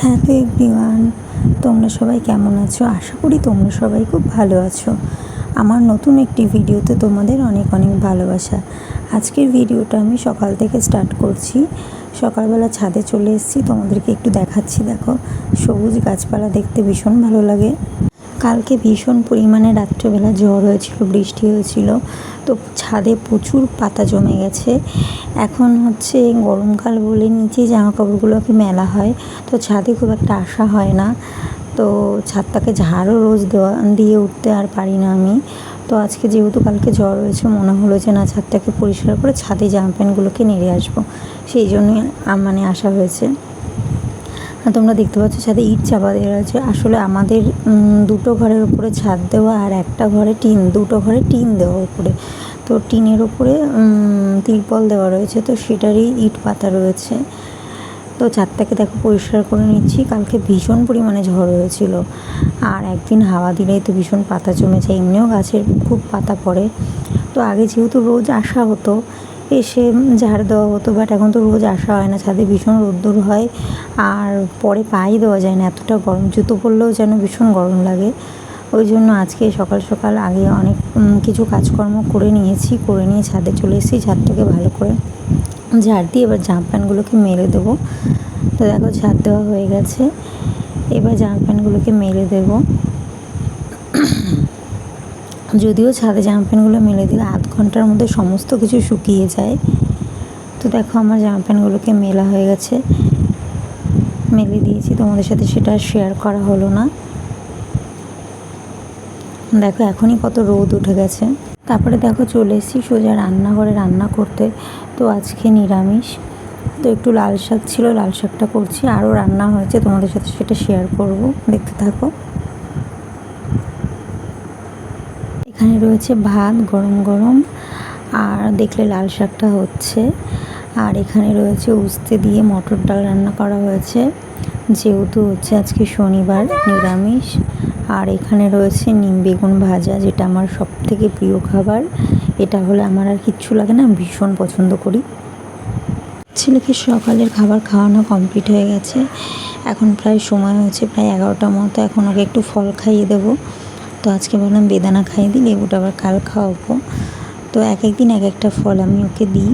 Hello everyone, তোমরা সবাই কেমন আছো? আশা করি তোমরা সবাই খুব ভালো আছো। আমার নতুন একটি ভিডিওতে তোমাদের অনেক অনেক ভালোবাসা। আজকের ভিডিওটা আমি সকাল থেকে স্টার্ট করছি। সকালবেলা ছাদে চলে এসেছি, তোমাদেরকে একটু দেখাচ্ছি, দেখো। সবুজ গাছপালা দেখতে ভীষণ ভালো লাগে। কালকে ভীষণ পরিমাণে রাত্রেবেলা ঝড় হয়েছিল, বৃষ্টি হয়েছিল। তো ছাদে প্রচুর পাতা জমে গেছে। এখন হচ্ছে গরমকাল বলে নিচে জামা কাপড়গুলোকে মেলা হয়। তো ছাদে খুব একটা আসা হয় না। তো ছাদটাকে ঝাড়ও রোজ দেওয়া, দিয়ে উঠতে আর পারি না আমি। তো আজকে যেহেতু কালকে জ্বর হয়েছে, মনে হলো যে না, ছাদটাকে পরিষ্কার করে ছাদে জামা প্যান্টগুলোকে নেড়ে আসব। সেই জন্যই মানে আসা হয়েছে। তোমরা দেখতে পাচ্ছ ছাদে ইট চাপা দেওয়া রয়েছে। আসলে আমাদের দুটো ঘরের উপরে ছাদ দেওয়া আর একটা ঘরে টিন, দুটো ঘরে টিন দেওয়া উপরে। তো টিনের উপরে তিরপল দেওয়া রয়েছে, তো সেটারই ইট পাতা রয়েছে। তো ছাদটাকে দেখো পরিষ্কার করে নিচ্ছি, কালকে ভীষণ পরিমাণে ঝড় হয়েছিল। আর একদিন হাওয়া দিলেই তো ভীষণ পাতা জমে যায়, এমনিও গাছের খুব পাতা পড়ে। তো আগে যেহেতু রোজ আসা হতো এসে ঝাড় দেওয়া হতো বাট এখন তো রোজ আসা হয় না, ছাদে ভীষণ রোদ্দুর হয়, আর পরে পায়ে দেওয়া যায় না, এতটা গরম, জুতো পরলেও যেন ভীষণ গরম লাগে। ওই জন্য আজকে সকাল সকাল আগে অনেক কিছু কাজকর্ম করে নিয়েছি, করে নিয়ে ছাদে চলে এসেছি, ছাদটাকে ভালো করে ঝাড় দিয়ে এবার জামা প্যান্টগুলোকে মেলে দেবো। তো দেখো ঝাড় দেওয়া হয়ে গেছে, এবার জামা প্যান্টগুলোকে মেলে দেবো। যদিও ছাদে জামা প্যান্টগুলো মেলে দিলে আধ ঘণ্টার মধ্যে সমস্ত কিছু শুকিয়ে যায়। তো দেখো আমার জামা প্যান্টগুলোকে মেলা হয়ে গেছে। মেলে দিয়েছি, তোমাদের সাথে সেটা শেয়ার করা হলো না। দেখো এখনই কত রোদ উঠে গেছে। তারপরে দেখো চলে এসেছি সোজা রান্নাঘরে রান্না করতে। তো আজকে নিরামিষ। তো একটু লাল শাক ছিল, লাল শাকটা করছি। আরও রান্না হয়েছে, তোমাদের সাথে সেটা শেয়ার করব। দেখতে থাকো এখানে রয়েছে ভাত গরম গরম, আর দেখলে লাল শাকটা হচ্ছে। আর এখানে রয়েছে উস্তে দিয়ে মটর ডাল রান্না করা হয়েছে। যেহেতু হচ্ছে আজকে শনিবার নিরামিষ, আর এখানে রয়েছে নিম বেগুন ভাজা, যেটা আমার সব থেকে প্রিয় খাবার। এটা হলে আমার আর কিচ্ছু লাগে না ভীষণ পছন্দ করি। ছেলেকে সকালের খাবার খাওয়ানো কমপ্লিট হয়ে গেছে। এখন প্রায় সময় হয়েছে, প্রায় এগারোটার মতো। এখন ওকে একটু ফল খাইয়ে দেবো। তো আজকে বললাম বেদানা খাইয়ে দিই, লেবুটা আবার কাল খাওয়াবো। তো এক এক দিন এক একটা ফল আমি ওকে দিই।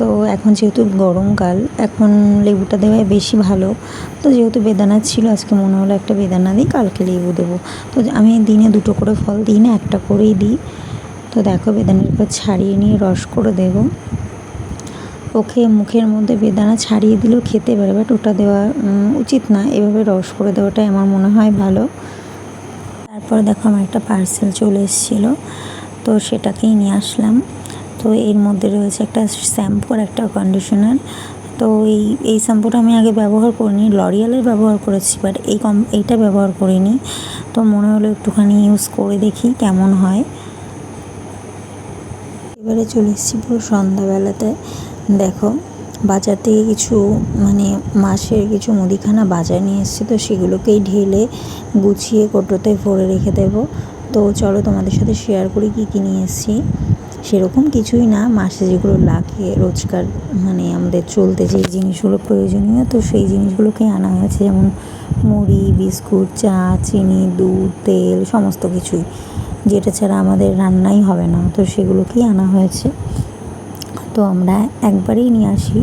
তো এখন যেহেতু গরমকাল এখন লেবুটা দেওয়াই বেশি ভালো। তো যেহেতু বেদানা ছিল, আজকে মনে হলো একটা বেদানা দিই, কালকে লেবু দেবো। তো আমি দিনে দুটো করে ফল দিই না, একটা করেই দিই। তো দেখো বেদানার পর ছাড়িয়ে নিয়ে রস করে দেবো। ওকে মুখের মধ্যে বেদানা ছাড়িয়ে দিলেও খেতে পারে, বাট ওটা দেওয়া উচিত না। এভাবে রস করে দেওয়াটাই আমার মনে হয় ভালো। তারপর দেখো আমার একটা পার্সেল চলে এসেছিল, তো সেটাকেই নিয়ে আসলাম। তো এর মধ্যে রয়েছে একটা শ্যাম্পু আর একটা কন্ডিশনার তো এই এই শ্যাম্পুটা আমি আগে ব্যবহার করিনি লরিয়ালের ব্যবহার করেছি বাট এই কম, এইটা ব্যবহার করিনি। তো মনে হলো একটুখানি ইউজ করে দেখি কেমন হয়। এবারে চলে এসেছি পুরো সন্ধ্যাবেলাতে। দেখো বাজার থেকে কিছু মানে মাসের কিছু মুদিখানা বাজার নিয়ে এসেছি, তো সেগুলোকেই ঢেলে গুছিয়ে কোটোতে ভরে রেখে দেবো। তো চলো তোমাদের সাথে শেয়ার করি কী কী নিয়ে এসেছি। সেরকম কিছুই না, মাসে যেগুলো লাগে রোজকার মানে আমাদের চলতে যে জিনিসগুলো প্রয়োজনীয়, তো সেই জিনিসগুলোকেই আনা হয়েছে, যেমন মুড়ি, বিস্কুট, চা, চিনি, দুধ, তেল, সমস্ত কিছুই। যেটা ছাড়া আমাদের রান্নাই হবে না, তো সেগুলোকেই আনা হয়েছে। তো আমরা একবারেই নিয়ে আসি।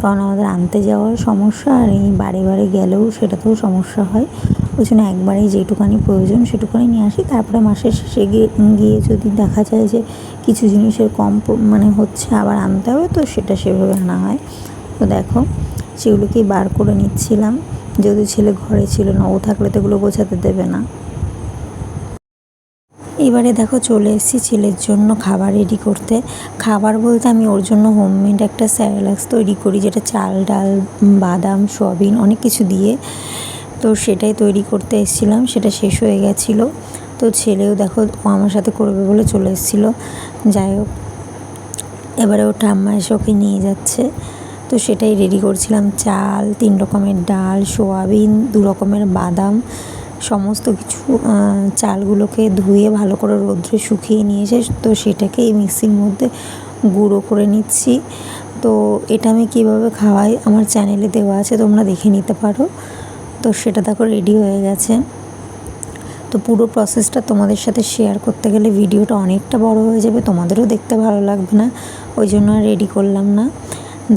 কারণ আমাদের আনতে যাওয়ার সমস্যা আর এই বারে বারে গেলেও সেটাতেও সমস্যা হয়। ওই জন্য একবারেই যেটুকানি প্রয়োজন সেটুকানি নিয়ে আসি। তারপরে মাসের শেষে গিয়ে গিয়ে যদি দেখা যায় যে কিছু জিনিসের কম মানে হচ্ছে আবার আনতে হবে, তো সেটা সেভাবে আনা হয়। তো দেখো, সেগুলোকেই বার করে নিচ্ছিলাম। যেহেতু ছেলে ঘরে ছিল না, ও থাকলে তো এগুলো গোছাতে দেবে না। এবারে দেখো চলে এসেছি ছেলের জন্য খাবার রেডি করতে। খাবার বলতে আমি ওর জন্য হোমমেড একটা স্যারেলাক্স তৈরি করি, যেটা চাল, ডাল, বাদাম, সয়াবিন অনেক কিছু দিয়ে। তো সেটাই তৈরি করতে এসেছিলাম, সেটা শেষ হয়ে গেছিল। তো ছেলেও দেখো ও আমার সাথে করবে বলে চলে এসেছিল। যাই হোক, এবারে ও ঠাম্মা এসে ওকে নিয়ে যাচ্ছে। তো সেটাই রেডি করছিলাম, চাল, তিন রকমের ডাল, সোয়াবিন, দু রকমের বাদাম। সমস্ত কিছু চালগুলোকে ধুয়ে ভালো করে রোদ্রে শুকিয়ে নিয়ে এসে তো সেটাকে এই মিক্সির মধ্যে গুঁড়ো করে নিচ্ছি। তো এটা আমি কীভাবে খাওয়াই আমার চ্যানেলে দেওয়া আছে, তোমরা দেখে নিতে পারো। তো সেটা দেখো রেডি হয়ে গেছে। তো পুরো প্রসেসটা তোমাদের সাথে শেয়ার করতে গেলে ভিডিওটা অনেকটা বড় হয়ে যাবে, তোমাদেরও দেখতে ভালো লাগবে না, ওই জন্য রেডি করলাম না।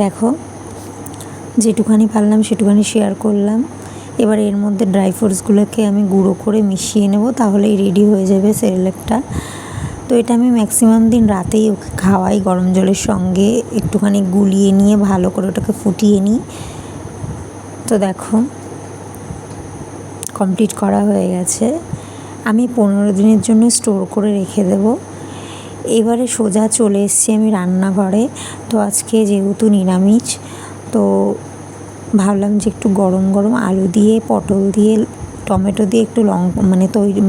দেখো, যেটুখানি পারলাম সেটুখানি শেয়ার করলাম। এবার এর মধ্যে ড্রাই ফ্রুটসগুলোকে আমি গুঁড়ো করে মিশিয়ে নেব তাহলেই রেডি হয়ে যাবে সেরেলেকটা। তো এটা আমি ম্যাক্সিমাম দিন রাতেই ওকে খাওয়াই, গরম জলের সঙ্গে একটুখানি গুলিয়ে নিয়ে ভালো করে ওটাকে ফুটিয়ে নিই। তো দেখো কমপ্লিট করা হয়ে গেছে। আমি পনেরো দিনের জন্য স্টোর করে রেখে দেব। এবারে সোজা চলে এসেছি আমি রান্নাঘরে। তো আজকে যেহেতু নিরামিষ, তো ভাবলাম যে একটু গরম গরম আলু দিয়ে, পটল দিয়ে, টমেটো দিয়ে একটু লং মানে তৈরি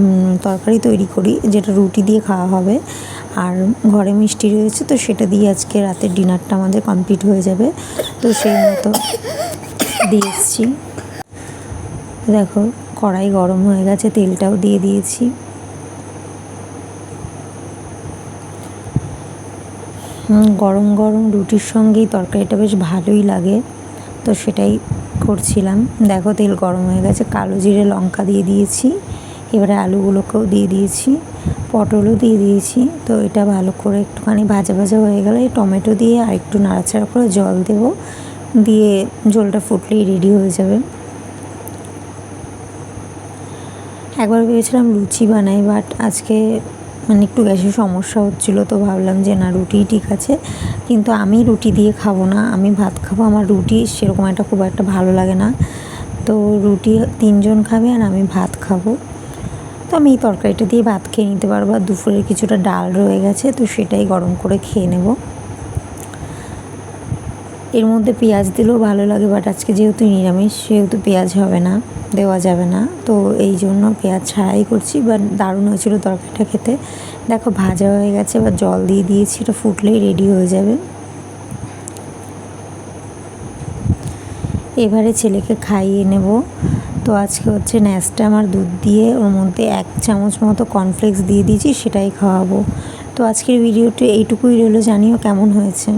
তরকারি তৈরি করি, যেটা রুটি দিয়ে খাওয়া হবে। আর ঘরে মিষ্টি রয়েছে তো সেটা দিয়ে আজকে রাতের ডিনারটা আমাদের কমপ্লিট হয়ে যাবে। তো সেই মতো দিয়ে এসেছি। দেখো, কড়াই গরম হয়ে গেছে, তেলটাও দিয়ে দিয়েছি। গরম গরম রুটির সঙ্গেই তরকারিটা বেশ ভালোই লাগে। তো সেটাই করছিলাম। দেখো তেল গরম হয়ে গেছে, কালো জিরে লঙ্কা দিয়ে দিয়েছি, এবারে আলুগুলোকেও দিয়ে দিয়েছি, পটলও দিয়ে দিয়েছি, তো এটা ভালো করে একটুখানি ভাজা ভাজা হয়ে গেলে টমেটো দিয়ে আর একটু নাড়াচাড়া করে জল দেবো, দিয়ে জলটা ফুটলেই রেডি হয়ে যাবে। একবার ভেবেছিলাম লুচি বানাই, বাট আজকে মানে একটু গ্যাসের সমস্যা হচ্ছিল তো ভাবলাম যে না, রুটি ঠিক আছে। কিন্তু আমি রুটি দিয়ে খাব না, আমি ভাত খাব, আমার রুটি সেরকম একটা খুব একটা ভালো লাগে না। তো রুটি তিনজন খাবে আর আমি ভাত খাব। তো আমি এই তরকারিটা দিয়ে ভাত খেয়ে নিতে পারব, আর দুপুরের কিছুটা ডাল রয়ে গেছে, তো সেটাই গরম করে খেয়ে নেব। এর মধ্যে পেঁয়াজ দিলেও ভালো লাগে বাট আজকে যেহেতু নিরামিষ, সেহেতু পেঁয়াজ হবে না, দেওয়া যাবে না। তো এই জন্য পেঁয়াজ ছাড়াই করছি বাট দারুণ হয়েছিল তরকারিটা খেতে। দেখো, ভাজা হয়ে গেছে, এবার জল দিয়ে দিয়েছি, এটা ফুটলেই রেডি হয়ে যাবে। এবারে ছেলেকে খাইয়ে নেব। তো আজকে হচ্ছে ন্যাসটা আমার দুধ দিয়ে, ওর মধ্যে এক চামচ মতো কর্নফ্লেক্স দিয়ে দিয়েছি, সেটাই খাওয়াবো। তো আজকের ভিডিওটি এইটুকুই রইল, জানিও কেমন হয়েছে।